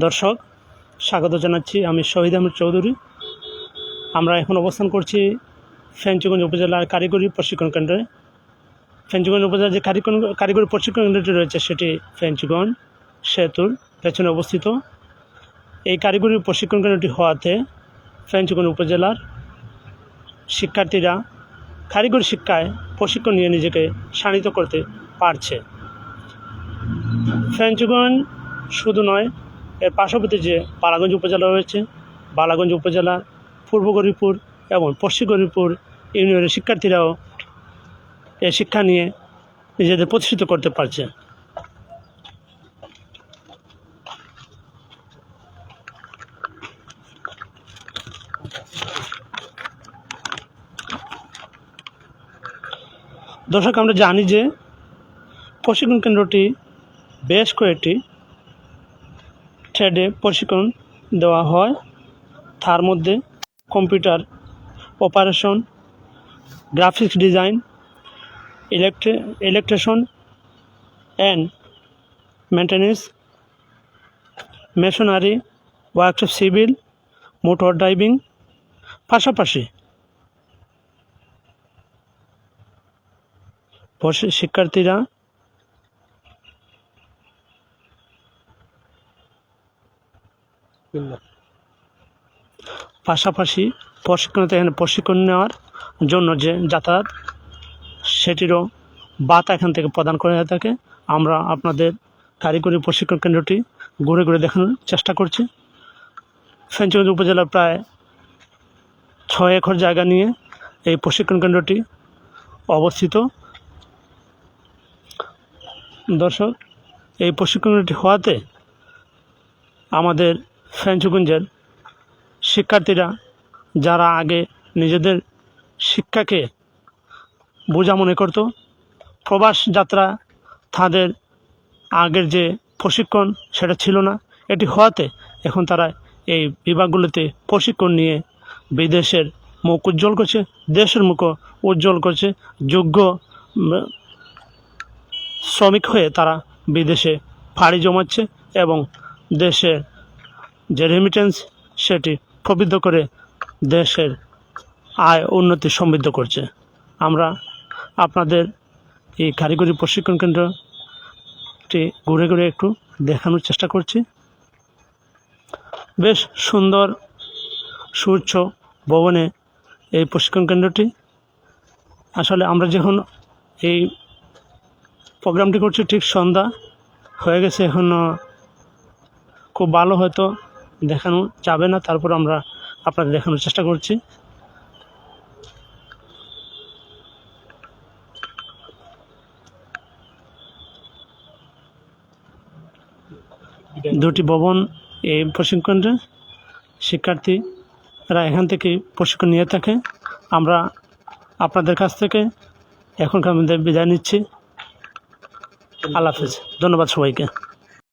দর্শক, স্বাগত জানাচ্ছি আমি শহীদ আহমেদ চৌধুরী। আমরা এখন অবস্থান করছি ফেঞ্চুগঞ্জ উপজেলার কারিগরি প্রশিক্ষণ কেন্দ্রে। ফেঞ্চুগঞ্জ উপজেলার যে কারিগরি কারিগরি প্রশিক্ষণ কেন্দ্রটি রয়েছে সেটি ফেঞ্চুগঞ্জ, সেতুর পেছনে অবস্থিত। এই কারিগরি প্রশিক্ষণ কেন্দ্রটি হওয়াতে ফেঞ্চুগঞ্জ উপজেলার শিক্ষার্থীরা কারিগরি শিক্ষায় প্রশিক্ষণ নিয়ে নিজেকে শানিত করতে পারছে। ফেঞ্চুগঞ্জ শুধু নয় এর পার্শ্ববর্তী যে বালাগঞ্জ উপজেলা রয়েছে, বালাগঞ্জ উপজেলার পূর্ব গরিপুর এবং পশ্চিম গরিপুর ইউনিয়নের শিক্ষার্থীরাও এ শিক্ষা নিয়ে নিজেদের প্রতিষ্ঠিত করতে পারছে। দর্শক, আমরা জানি যে প্রশিক্ষণ কেন্দ্রটি বেশ কয়েকটি ট্রেডে প্রশিক্ষণ দেওয়া হয়। তার মধ্যে computer, operation, graphics design, ইলেকট্রি, electrician and maintenance machinery, workshop civil, motor driving পাশাপাশি শিক্ষার্থীরা পাশাপাশি প্রশিক্ষণ এখানে প্রশিক্ষণ নেওয়ার জন্য যে যাতায়াত, সেটিরও বাতা এখান থেকে প্রদান করে থাকে। আমরা আপনাদের কারিগরি প্রশিক্ষণ কেন্দ্রটি ঘুরে ঘুরে দেখানোর চেষ্টা করছি। ফেঞ্চগঞ্জ উপজেলার প্রায় ছয় একর জায়গা নিয়ে এই প্রশিক্ষণ কেন্দ্রটি অবস্থিত। দর্শক, এই প্রশিক্ষণ কেন্দ্রটি হওয়াতে আমাদের ফেঞ্চগঞ্জের শিক্ষার্থীরা, যারা আগে নিজেদের শিক্ষাকে বোঝা মনে করত, প্রবাস যাত্রা তাদের আগের যে প্রশিক্ষণ সেটা ছিল না। এটি হওয়াতে এখন তারা এই বিভাগগুলোতে প্রশিক্ষণ নিয়ে বিদেশের মুখ উজ্জ্বল করছে, দেশের মুখও উজ্জ্বল করছে, যোগ্য শ্রমিক হয়ে তারা বিদেশে ফাড়ি জমাচ্ছে এবং দেশের যে রেমিটেন্স সেটি প্রবৃদ্ধ করে দেশের আয় উন্নতি সমৃদ্ধ করছে। আমরা আপনাদের এই কারিগরি প্রশিক্ষণ কেন্দ্রটি ঘুরে ঘুরে একটু দেখানোর চেষ্টা করছি। বেশ সুন্দর, সুউচ্চ ভবনে এই প্রশিক্ষণ কেন্দ্রটি। আসলে আমরা যখন এই প্রোগ্রামটি করছি, ঠিক সন্ধ্যা হয়ে গেছে এখনও খুব ভালো হয়তো দেখানো যাবে না, তারপর আমরা আপনাদের দেখানোর চেষ্টা করছি। দুটি ভবন এই প্রশিক্ষণে শিক্ষার্থীরা এখান থেকে প্রশিক্ষণ নিয়ে থাকে। আমরা আপনাদের কাছ থেকে এখনকার মধ্যে বিদায় নিচ্ছি। আল্লাহ হাফেজ। ধন্যবাদ সবাইকে।